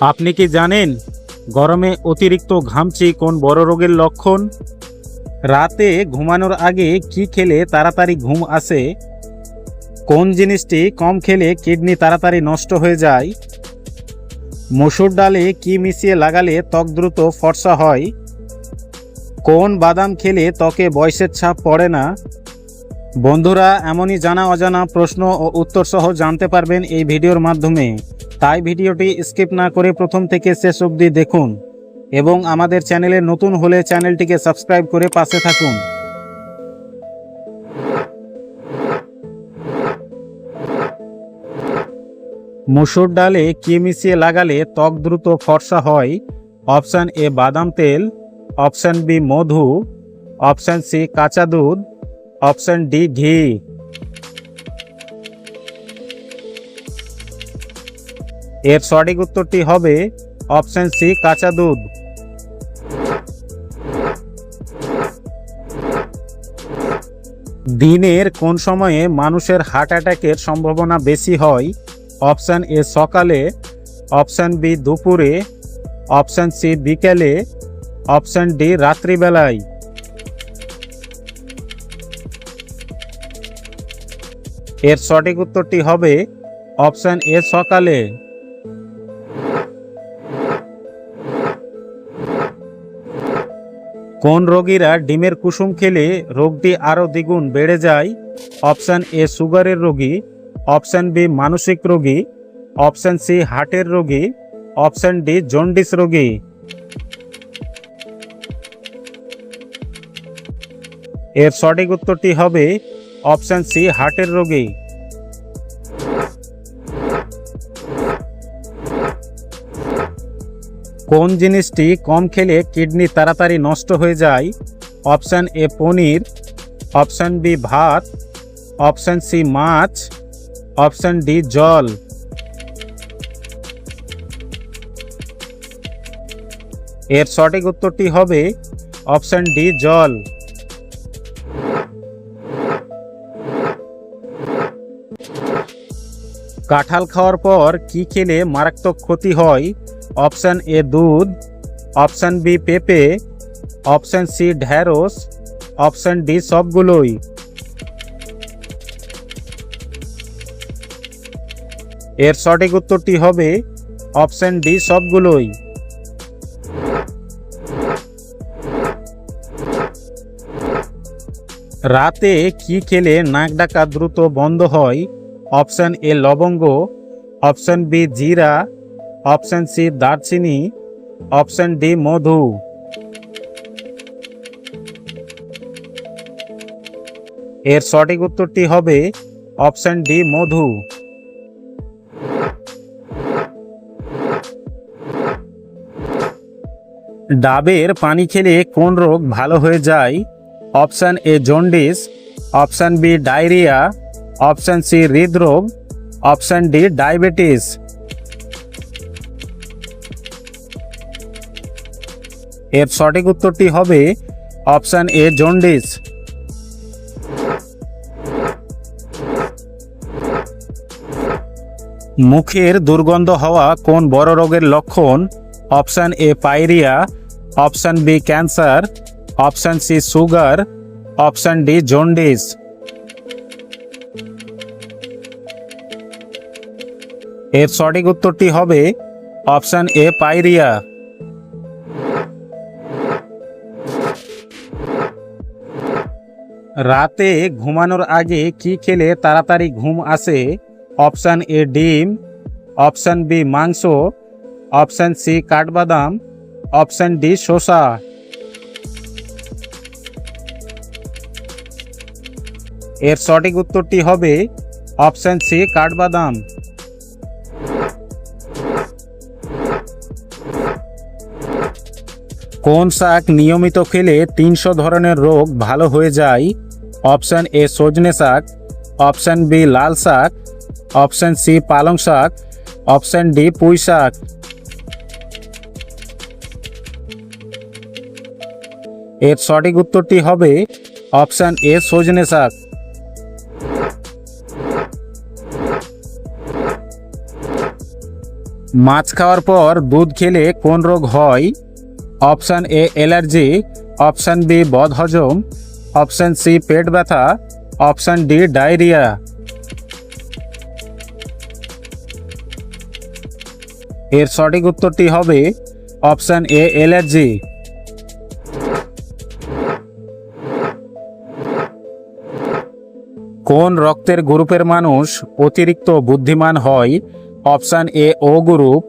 আপনি কি জানেন গরমে অতিরিক্ত ঘামছি কোন বড় রোগের লক্ষণ? রাতে ঘুমানোর আগে কি খেলে তাড়াতাড়ি ঘুম আসে? কোন জিনিসটি কম খেলে কিডনি তাড়াতাড়ি নষ্ট হয়ে যায়? মসুর ডালে কি মিশিয়ে লাগালে ত্বক দ্রুত ফর্সা হয়? কোন বাদাম খেলে ত্বকে বয়সের ছাপ পড়ে না? বন্ধুরা, এমনই জানা অজানা প্রশ্ন ও উত্তর সহ জানতে পারবেন এই ভিডিওর মাধ্যমে। তাই ভিডিওটি স্কিপ না করে প্রথম থেকে শেষ অবধি দেখুন এবং আমাদের চ্যানেলে নতুন হলে চ্যানেলটিকে সাবস্ক্রাইব করে পাশে থাকুন। মুসুর ডালে কি মিশিয়ে লাগালে ত্বক দ্রুত ফর্সা হয়? অপশান এ বাদাম তেল, অপশান বি মধু, অপশান সি কাঁচা দুধ, অপশান ডি ঘি। এর সঠিক উত্তরটি হবে অপশান সি, কাঁচা দুধ। দিনের কোন সময়ে মানুষের হার্ট অ্যাটাকের সম্ভাবনা বেশি হয়? অপশান এ, সকালে। অপশান বি, দুপুরে। অপশান সি, বিকেলে। অপশান ডি, রাত্রিবেলায়। এর সঠিক উত্তরটি হবে অপশান এ, সকালে। কোন রোগীরা ডিমের কুসুম খেলে রোগটি আরও দ্বিগুণ বেড়ে যায়? অপশান এ সুগারের রোগী, অপশান বি মানসিক রোগী, অপশান সি হার্টের রোগী, অপশান ডি জন্ডিস রোগী। এর সঠিক উত্তরটি হবে অপশান সি হার্টের রোগী। কোন জিনিসটি কম খেলে কিডনি তাড়াতাড়ি নষ্ট হয়ে যায়? Option A paneer, option B ভাত, অপশান সি মাছ, অপশান ডি জল। এর সঠিক উত্তরটি হবে অপশান ডি জল। কাঁঠাল খাওয়ার পর কি খেলে মারাত্মক ক্ষতি হয়? অপশান এ দুধ, অপশান বি পেঁপে, অপশান সি ঢ্যাঁড়স, অপশান ডি সবগুলোই। এর সঠিক উত্তরটি হবে অপশান ডি সবগুলোই। রাতে কি খেলে নাক ডাকা দ্রুত বন্ধ হয়? অপশান এ লবঙ্গ, অপশান বি জিরা অপশান সি দারচিনি, অপশন ডি মধু। এর সঠিক উত্তরটি হবে অপশন ডি মধু। ডাবের পানি খেলে কোন রোগ ভালো হয়ে যায়? Option A jaundice, option B diarrhoea, option C হৃদরোগ, অপশান ডি ডায়াবেটিস। এর সঠিক উত্তরটি হবে অপশান এ জন্ডিস। মুখের দুর্গন্ধ হওয়া কোন বড় রোগের লক্ষণ? Option A pyorrhoea, option B cancer, option C sugar, option D jaundice. এর সঠিক উত্তরটি হবে অপশান এ পাইরিয়া। রাতে ঘুমানোর আগে কি খেলে তাড়াতাড়ি ঘুম আসে? অপশান এ ডিম, অপশান বি মাংস, অপশান সি কাঠবাদাম, অপশান ডি শসা। এর সঠিক উত্তরটি হবে অপশান সি কাঠবাদাম। কোন শাক নিয়মিত খেলে তিনশো ধরনের রোগ ভালো হয়ে যায়? অপশান এ সজনে শাক, অপশান বি লাল শাক, অপশান সি পালং শাক, অপশান ডি পুঁই শাক। এর সঠিক উত্তরটি হবে অপশান এ সজনে শাক। মাছ খাওয়ার পর দুধ খেলে কোন রোগ হয়? Option A allergy, option B বদহজম অপশান সি, পেট ব্যথা। Option D, diarrhoea. এর সঠিক উত্তরটি হবে অপশান এ অ্যালার্জি কোন রক্তের গ্রুপের মানুষ অতিরিক্ত বুদ্ধিমান হয়? Option A, O group.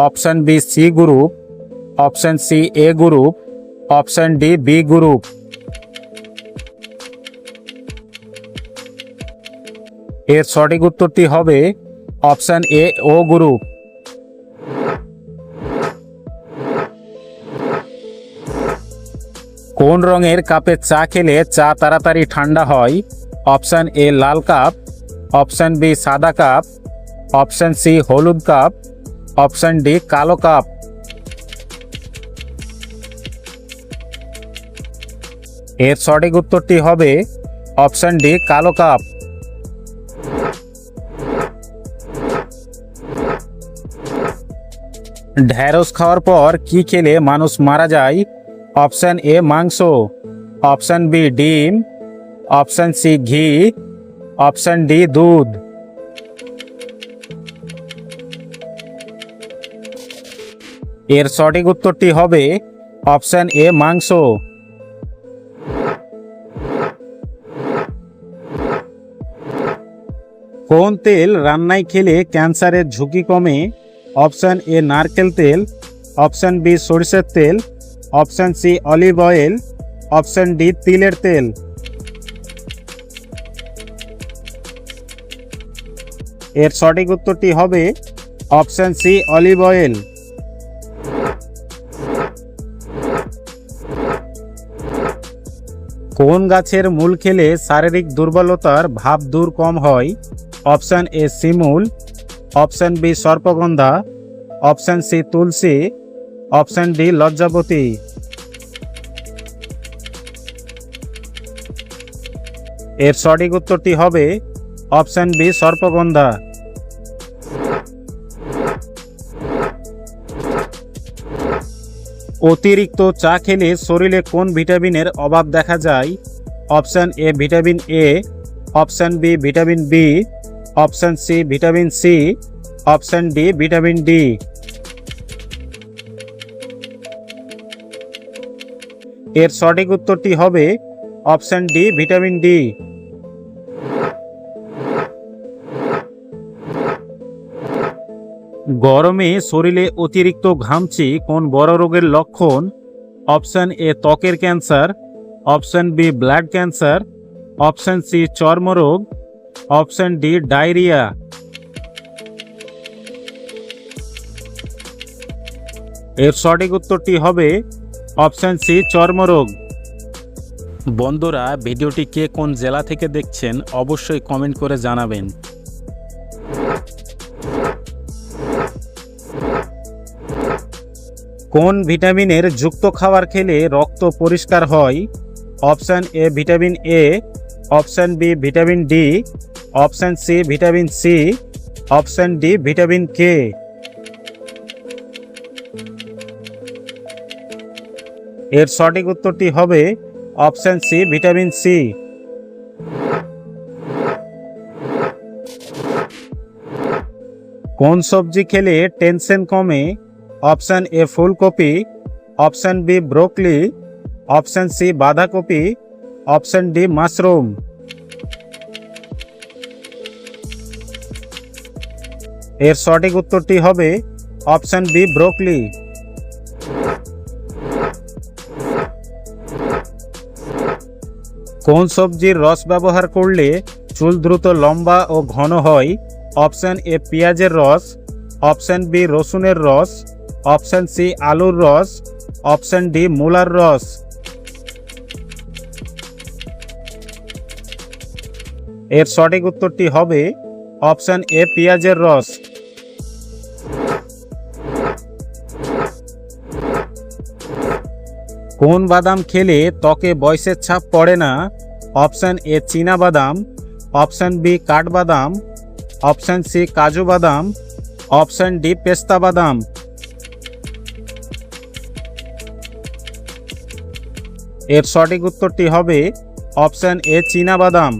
Option B, C group. Option C, A group. Option D, B group. এর সঠিক উত্তরটি হবে অপশান এ ও গ্রুপ কোন রঙের কাপে চা খেলে চা তাড়াতাড়ি ঠান্ডা হয়? অপশান এ লাল কাপ, অপশান বি সাদা কাপ, অপশান সি হলুদ কাপ, অপশান ডি কালো কাপ। এর সঠিক উত্তরটি হবে অপশান ডি কালো কাপ। ঢ্যাঁড়স খাওয়ার পর কি খেলে মানুষ মারা যায়? অপশান এ মাংস, অপশান বি ডিম, অপশান সি ঘি, অপশান ডি দুধ। এর সঠিক উত্তরটি হবে অপশান এ মাংস। কোন তেল রান্নায় খেলে ক্যান্সারের ঝুঁকি কমে? অপশান এ নারকেল তেল, অপশান বি সরিষার তেল, option C olive oil, option D তিলের তেল। এর সঠিক উত্তরটি হবে অপশান সি অলিভ অয়েল। কোন গাছের মূল খেলে শারীরিক দুর্বলতার ভাব দূর কম হয়? অপশান এ শিমুল অপশান বি সর্পগন্ধা, অপশন সি তুলসী, অপশন ডি লজ্জাবতী। এর সঠিক উত্তরটি হবে অপশন বি সর্পগন্ধা। অতিরিক্ত চা খেলে শরীরে কোন ভিটামিনের অভাব দেখা যায়? Option A vitamin A, option B vitamin B option C, vitamin C, option D, vitamin D. এর সঠিক উত্তরটি হবে অপশান ডি, ভিটামিন ডি। গরমে শরীরে অতিরিক্ত ঘামছি কোন বড় রোগের লক্ষণ? অপশান এ, ত্বকের cancer. Option B, blood cancer. Option C, চর্মরোগ। Option D diarrhoea. এর সঠিক উত্তরটি হবে অপশান সি চর্মরোগ। বন্ধুরা ভিডিওটি কে কোন জেলা থেকে দেখছেন অবশ্যই কমেন্ট করে জানাবেন। কোন ভিটামিনের যুক্ত খাবার খেলে রক্ত পরিষ্কার হয়? Option A vitamin A option B vitamin D option C vitamin C, option D vitamin K. এর সঠিক উত্তরটি হবে অপশান সি ভিটামিন সি। কোন সবজি খেলে টেনশন কমে? অপশান এ ফুলকপি, option B broccoli, option C বাঁধাকপি, অপশান ডি মাশরুম। এর সঠিক উত্তরটি হবে অপশান বি, ব্রোকলি। কোন সবজির রস ব্যবহার করলে চুল দ্রুত লম্বা ও ঘন হয়? অপশান এ, পেঁয়াজের রস। অপশান বি, রসুনের রস। অপশান সি, আলুর রস। অপশান ডি, মূলার রস। এর সঠিক উত্তরটি হবে অপশান এ, পেঁয়াজের রস। কোন বাদাম খেলে ত্বকে বয়সের ছাপ পড়ে না? অপশান এ চীনা বাদাম, অপশান বি কাঠবাদাম অপশান সি কাজু বাদাম, অপশান ডি পেস্তা বাদাম। এর সঠিক উত্তরটি হবে অপশান এ চীনা বাদাম।